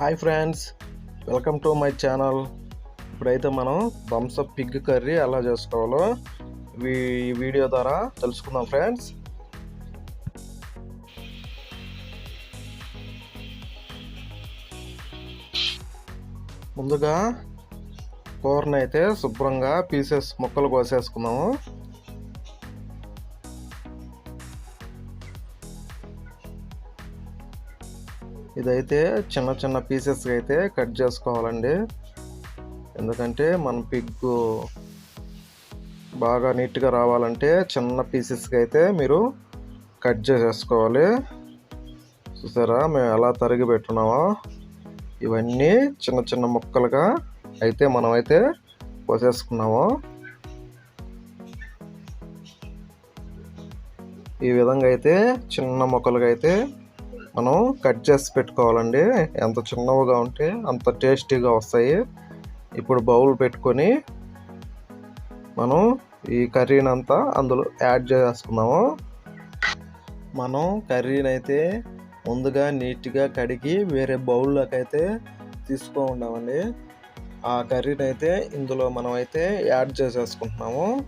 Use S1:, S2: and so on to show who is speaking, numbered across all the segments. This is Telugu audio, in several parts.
S1: Hi friends welcome to my channel. ఇప్పుడైతే మనం బంసప్ పిగ్ కర్రీ ఎలా చేసుకోవాలో వీ- ఈ వీడియో ద్వారా తెలుసుకుందాం ఫ్రెండ్స్. ముందుగా కూరనైతే అయితే శుభ్రంగా పీసెస్ ముక్కలు కోసేసుకుందాము. ఇదైతే చిన్న చిన్న పీసెస్ అయితే కట్ చేసుకోవాలండి. ఎందుకంటే మన పిగ్గు బాగా నీట్గా రావాలంటే చిన్న పీసెస్కి అయితే మీరు కట్ చేసేసుకోవాలి. చూసారా? మేము ఎలా తరిగి పెట్టున్నామో ఇవన్నీ చిన్న చిన్న ముక్కలుగా అయితే మనమైతే కోసేసుకున్నాము. ఈ విధంగా అయితే చిన్న ముక్కలుగా అయితే మనం కట్ చేసి పెట్టుకోవాలండి. ఎంత చిన్నవిగా ఉంటే అంత టేస్టీగా వస్తాయి. ఇప్పుడు బౌల్ పెట్టుకొని మనం ఈ కర్రీని అంతా అందులో యాడ్ చేసుకుందాము. మనం కర్రీని అయితే ముందుగా నీట్గా కడిగి వేరే బౌల్లోకి అయితే తీసుకో ఉండామండి. ఆ కర్రీని అయితే ఇందులో మనం అయితే యాడ్ చేసేసుకుంటున్నాము.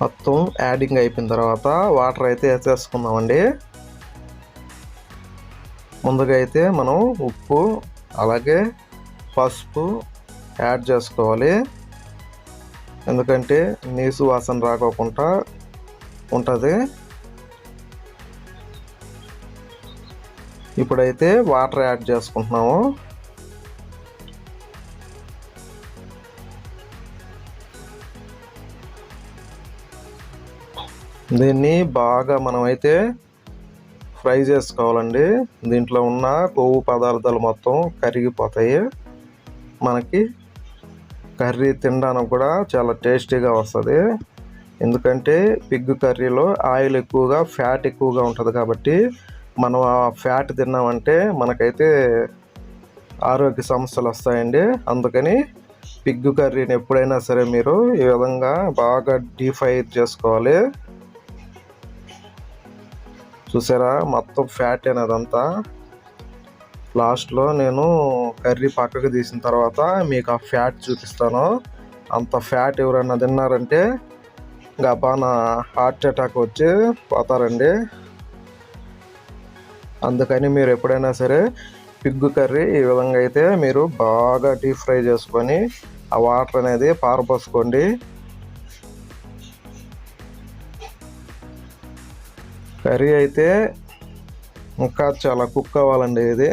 S1: మొత్తం యాడింగ్ అయిపోయిన తర్వాత వాటర్ అయితే వేసేసుకుందామండి. ముందుగా అయితే మనం ఉప్పు అలాగే పసుపు యాడ్ చేసుకోవాలి. ఎందుకంటే నీసు వాసన రాకోకుండా ఉంటుంది. ఇప్పుడైతే వాటర్ యాడ్ చేసుకుంటున్నాము. దీన్ని బాగా మనమైతే ఫ్రై చేసుకోవాలండి. దీంట్లో ఉన్న కొవ్వు పదార్థాలు మొత్తం కరిగిపోతాయి. మనకి కర్రీ తినడానికి కూడా చాలా టేస్టీగా వస్తుంది. ఎందుకంటే పిగ్ కర్రీలో ఆయిల్ ఎక్కువగా ఫ్యాట్ ఎక్కువగా ఉంటుంది కాబట్టి మనం ఆ ఫ్యాట్ తిన్నామంటే మనకైతే ఆరోగ్య సమస్యలు వస్తాయండి. అందుకని పిగ్ కర్రీని ఎప్పుడైనా సరే మీరు ఈ విధంగా బాగా డీఫైర్ చేసుకోవాలి. చూసారా? మొత్తం ఫ్యాట్ అదంతా లాస్ట్లో నేను కర్రీ పక్కకు తీసిన తర్వాత మీకు ఆ ఫ్యాట్ చూపిస్తాను. అంత ఫ్యాట్ ఎవరైనా తిన్నారంటే గబాన హార్ట్ అటాక్ వచ్చి పోతారండి. అందుకని మీరు ఎప్పుడైనా సరే పిగ్గు కర్రీ ఈ విధంగా అయితే మీరు బాగా డీప్ ఫ్రై చేసుకొని ఆ వాటర్ అనేది పారపోసుకోండి కర్రీ అయితే ఇంకా చాలా కుక్ అవ్వాలండి ఇది.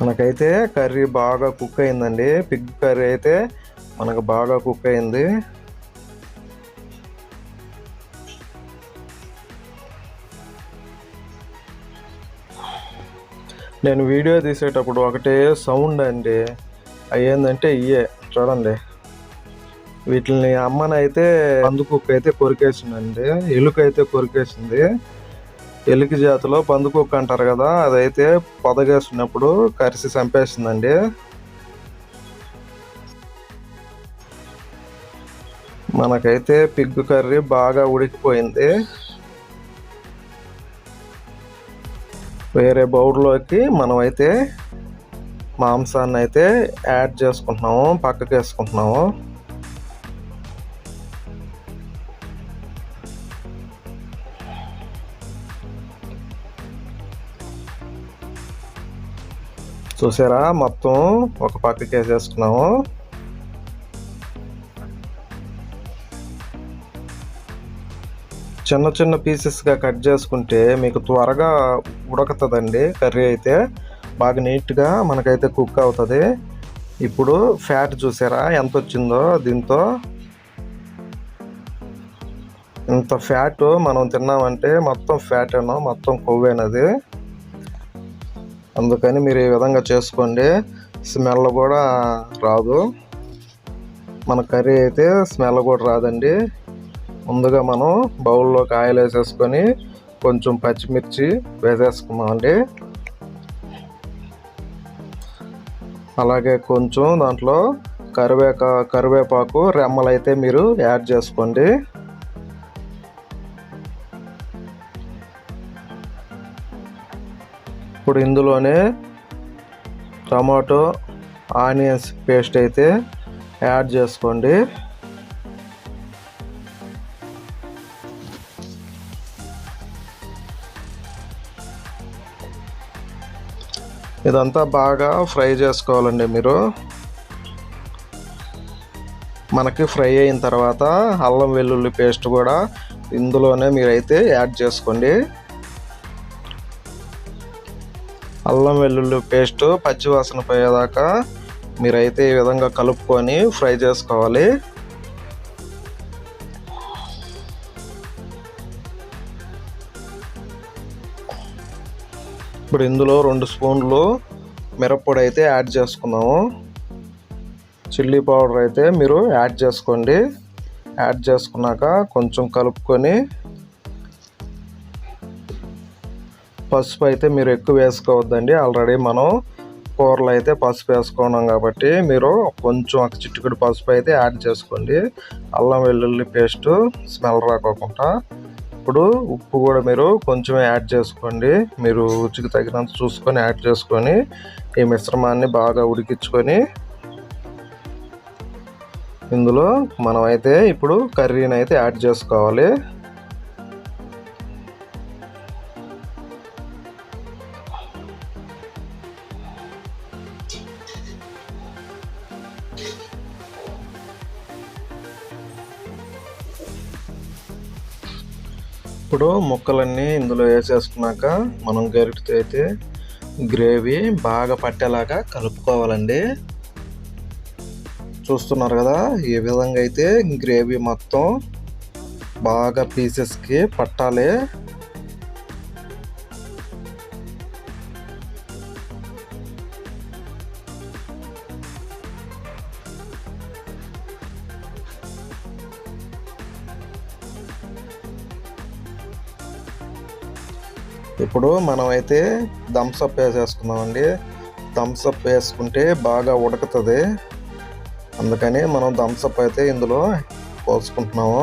S1: మనకైతే కర్రీ బాగా కుక్ అయిందండి. పిగ్ కర్రీ అయితే మనకు బాగా కుక్ అయింది. నేను వీడియో తీసేటప్పుడు ఒకటే సౌండ్ అండి. అవి ఏంటంటే ఇయే చూడండి. వీటిని అమ్మనైతే పందుకుక్క అయితే కొరికేసిందండి ఎలుక అయితే కొరికేసింది. ఎలుక జాతిలో పందుకుక్క అంటారు కదా అదైతే పొదగేసినప్పుడు కరిసి చంపేసిందండి. మనకైతే పిగ్గు కర్రీ బాగా ఉడికిపోయింది. వేరే బౌల్లోకి మనమైతే మాంసాన్ని అయితే యాడ్ చేసుకుంటున్నాము పక్కకి వేసుకుంటున్నాము. చూసారా? మొత్తం ఒక పక్కకి వేసేసుకున్నాము. చిన్న చిన్న పీసెస్గా కట్ చేసుకుంటే మీకు త్వరగా ఉడకతుందండి. కర్రీ అయితే బాగా నీట్గా మనకైతే కుక్ అవుతుంది. ఇప్పుడు ఫ్యాట్ చూసారా? ఎంత వచ్చిందో దీంతో ఇంత ఫ్యాట్ మనం తిన్నామంటే మొత్తం ఫ్యాట్ ఏనో మొత్తం కొవ్వేనది అందుకని మీరు ఈ విధంగా చేసుకోండి. స్మెల్ కూడా రాదు. మన కర్రీ అయితే స్మెల్ కూడా రాదండి. ముందుగా మనం బౌల్లోకి ఆయిల్ వేసేసుకొని కొంచెం పచ్చిమిర్చి వేసేసుకున్నామండి అలాగే కొంచెం దాంట్లో కరివేక కరివేపాకు రెమ్మలు అయితే మీరు యాడ్ చేసుకోండి. ఇప్పుడు ఇందులోనే టమాటో ఆనియన్స్ పేస్ట్ అయితే యాడ్ చేసుకోండి. ఇదంతా బాగా ఫ్రై చేసుకోవాలండి మీరు. మనకి ఫ్రై అయిన తర్వాత అల్లం వెల్లుల్లి పేస్ట్ కూడా ఇందులోనే మీరైతే యాడ్ చేసుకోండి. అల్లం వెల్లుల్లి పేస్ట్ పచ్చివాసన పోయేదాకా మీరైతే ఈ విధంగా కలుపుకొని ఫ్రై చేసుకోవాలి. ఇప్పుడు ఇందులో రెండు స్పూన్లు మిరప్పొడి అయితే యాడ్ చేసుకున్నాము. చిల్లీ పౌడర్ అయితే మీరు యాడ్ చేసుకోండి. యాడ్ చేసుకున్నాక కొంచెం కలుపుకొని పసుపు అయితే మీరు ఎక్కువ వేసుకోవద్దండి. ఆల్రెడీ మనం కూరలు అయితే పసుపు వేసుకున్నాం కాబట్టి మీరు కొంచెం ఒక చిట్టుకుడు పసుపు అయితే యాడ్ చేసుకోండి. అల్లం వెల్లుల్లి పేస్ట్ స్మెల్ రాకోకుండా. ఇప్పుడు ఉప్పు కూడా మీరు కొంచెం యాడ్ చేసుకోండి. మీరు రుచికి తగినంత చూసుకొని యాడ్ చేసుకొని ఈ మిశ్రమాన్ని బాగా ఉడికించుకొని ఇందులో మనం అయితే ఇప్పుడు కర్రీని అయితే యాడ్ చేసుకోవాలి. ఇప్పుడు ముక్కలన్నీ ఇందులో వేసేసుకున్నాక మనం గరిటతో అయితే గ్రేవీ బాగా పట్టేలాగా కలుపుకోవాలండి. చూస్తున్నారు కదా ఈ విధంగా అయితే గ్రేవీ మొత్తం బాగా పీసెస్కి పట్టాలి. ఇప్పుడు మనమైతే థమ్స్అప్ వేసేసుకున్నామండి థమ్స్అప్ వేసుకుంటే బాగా ఉడుకుతుంది. అందుకని మనం థమ్స్అప్ అయితే ఇందులో పోసుకుంటున్నాము.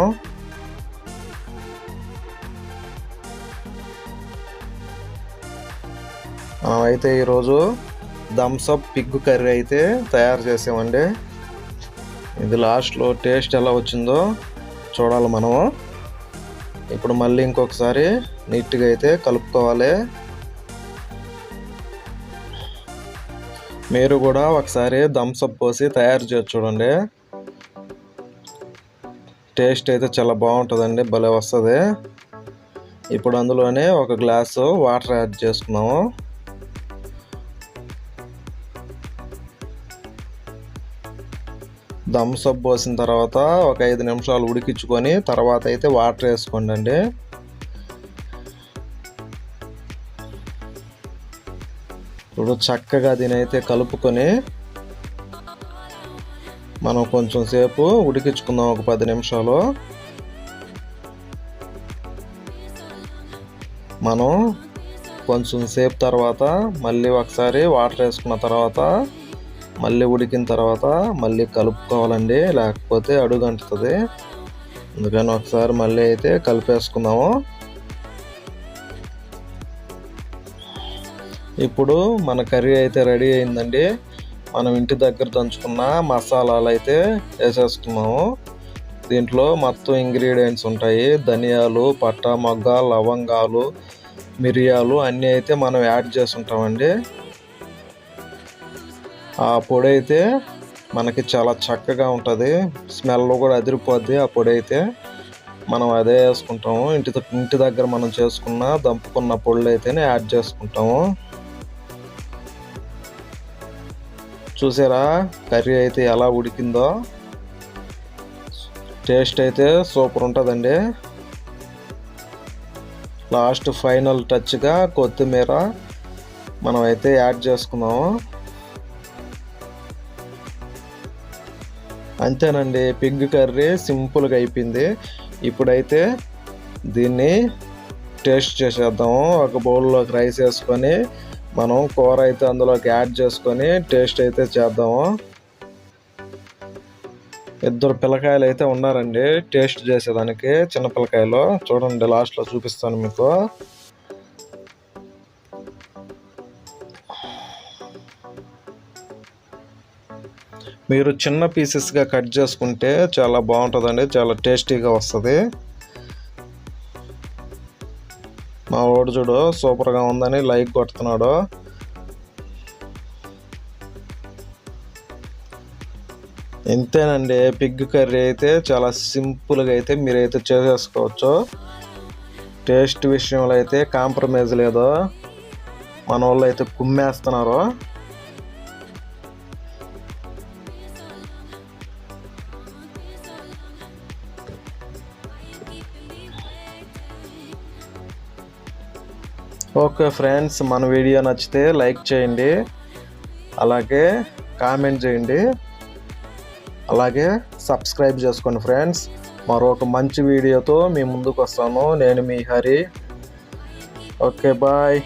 S1: మనమైతే అయితే ఈరోజు థమ్స్అప్ పిగ్ కర్రీ అయితే తయారు చేసామండి. ఇది లాస్ట్లో టేస్ట్ ఎలా వచ్చిందో చూడాలి మనము. ఇప్పుడు మళ్ళీ ఇంకొకసారి నీట్గా అయితే కలుపుకోవాలి. మీరు కూడా ఒకసారి థమ్స్అప్ పోసి తయారు చేసి చూడండి. టేస్ట్ అయితే చాలా బాగుంటుందండి భలే వస్తుంది. ఇప్పుడు అందులోనే ఒక గ్లాసు వాటర్ యాడ్ చేసుకున్నాము. థమ్స్అప్ పోసిన తర్వాత ఒక ఐదు నిమిషాలు ఉడికించుకొని తర్వాత అయితే వాటర్ వేసుకోండి అండి ఇప్పుడు చక్కగా దీని అయితే కలుపుకొని మనం కొంచెం సేపు ఉడికించుకుందాం ఒక పది నిమిషాలు. మనం కొంచెం సేపు తర్వాత మళ్ళీ ఒకసారి వాటర్ వేసుకున్న తర్వాత మళ్ళీ ఉడికిన తర్వాత మళ్ళీ కలుపుకోవాలండి లేకపోతే అడుగు అంటుతుంది అందుకని ఒకసారి మళ్ళీ అయితే కలిపేసుకుందాము. ఇప్పుడు మన కర్రీ అయితే రెడీ అయిందండి. మనం ఇంటి దగ్గర దంచుకున్న మసాలాలు అయితే వేసేసుకున్నాము. దీంట్లో మొత్తం ఇంగ్రీడియంట్స్ ఉంటాయి. ధనియాలు పట్ట మొగ్గ లవంగాలు మిరియాలు అన్నీ అయితే మనం యాడ్ చేసుకుంటామండి. ఆ పొడి అయితే మనకి చాలా చక్కగా ఉంటుంది. స్మెల్ కూడా అదిరిపోద్ది ఆ పొడి అయితే మనం అదే వేసుకుంటాము. ఇంటి ఇంటి దగ్గర మనం చేసుకున్న దంపుకున్న పొడులు అయితేనే యాడ్ చేసుకుంటాము. చూసారా? కర్రీ అయితే ఎలా ఉడికిందో? టేస్ట్ అయితే సూపర్ ఉంటుందండి. లాస్ట్ ఫైనల్ టచ్గా కొత్తిమీర మనం అయితే యాడ్ చేసుకున్నాము. అంతేనండి పిగ్ కర్రీ సింపుల్గా అయిపోయింది. ఇప్పుడైతే దీన్ని టేస్ట్ చేసేద్దాము ఒక బౌల్లోకి రైస్ వేసుకొని మనం కూర అయితే అందులోకి యాడ్ చేసుకొని టేస్ట్ అయితే చేద్దాము. ఇద్దరు పిల్లకాయలు అయితే ఉన్నారండి టేస్ట్ చేసేదానికి చిన్న పిల్లకాయలు. చూడండి లాస్ట్లో చూపిస్తాను మీకు. మీరు చిన్న పీసెస్గా కట్ చేసుకుంటే చాలా బాగుంటుందండి చాలా టేస్టీగా వస్తుంది. మా వాడు చూడు సూపర్గా ఉందని లైక్ కొడుతున్నాడు. ఇంతేనండి పిగ్ కర్రీ అయితే చాలా సింపుల్గా అయితే మీరైతే చేసేసుకోవచ్చు. టేస్ట్ విషయంలో అయితే కాంప్రమైజ్ లేదు. మన వాళ్ళు అయితే కుమ్మేస్తున్నారు. ఓకే ఫ్రెండ్స్ మన వీడియో నచ్చితే లైక్ చేయండి. అలాగే కామెంట్ చేయండి. అలాగే సబ్స్క్రైబ్ చేసుకోండి ఫ్రెండ్స్. మరొక మంచి వీడియోతో మీ ముందుకు వస్తాను. నేను మీ హరి. Okay bye.